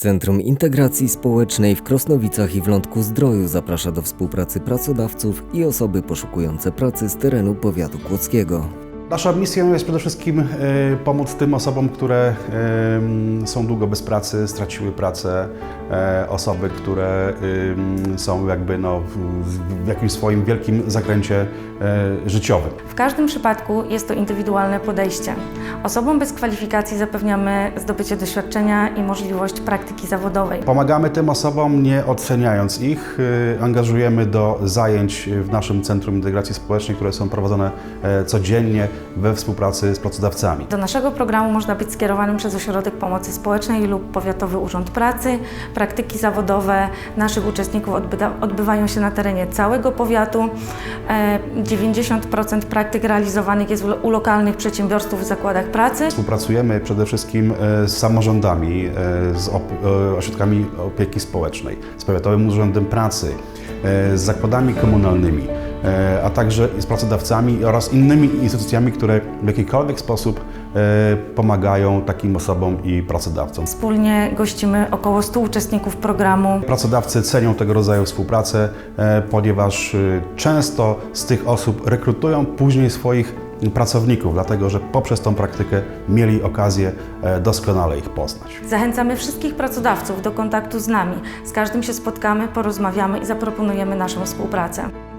Centrum Integracji Społecznej w Krosnowicach i w Lądku Zdroju zaprasza do współpracy pracodawców i osoby poszukujące pracy z terenu powiatu kłodzkiego. Naszą misją jest przede wszystkim e, pomóc tym osobom, które są długo bez pracy, straciły pracę, e, osoby, które są jakby no, w, w jakimś swoim wielkim zakręcie e, życiowym. W każdym przypadku jest to indywidualne podejście. Osobom bez kwalifikacji zapewniamy zdobycie doświadczenia i możliwość praktyki zawodowej. Pomagamy tym osobom, nie oceniając ich. e, Angażujemy do zajęć w naszym Centrum Integracji Społecznej, które są prowadzone e, codziennie we współpracy z pracodawcami. Do naszego programu można być skierowanym przez Ośrodek Pomocy Społecznej lub Powiatowy Urząd Pracy. Praktyki zawodowe naszych uczestników odbywają się na terenie całego powiatu. E, 90% praktyk realizowanych jest u lokalnych przedsiębiorstw w zakładach pracy. Współpracujemy przede wszystkim e, z samorządami, e, z e, ośrodkami opieki społecznej, z Powiatowym Urzędem Pracy, z zakładami komunalnymi, a także z pracodawcami oraz innymi instytucjami, które w jakikolwiek sposób pomagają takim osobom i pracodawcom. Wspólnie gościmy około 100 uczestników programu. Pracodawcy cenią tego rodzaju współpracę, ponieważ często z tych osób rekrutują później swoich pracowników, dlatego że poprzez tą praktykę mieli okazję e, doskonale ich poznać. Zachęcamy wszystkich pracodawców do kontaktu z nami. Z każdym się spotkamy, porozmawiamy i zaproponujemy naszą współpracę.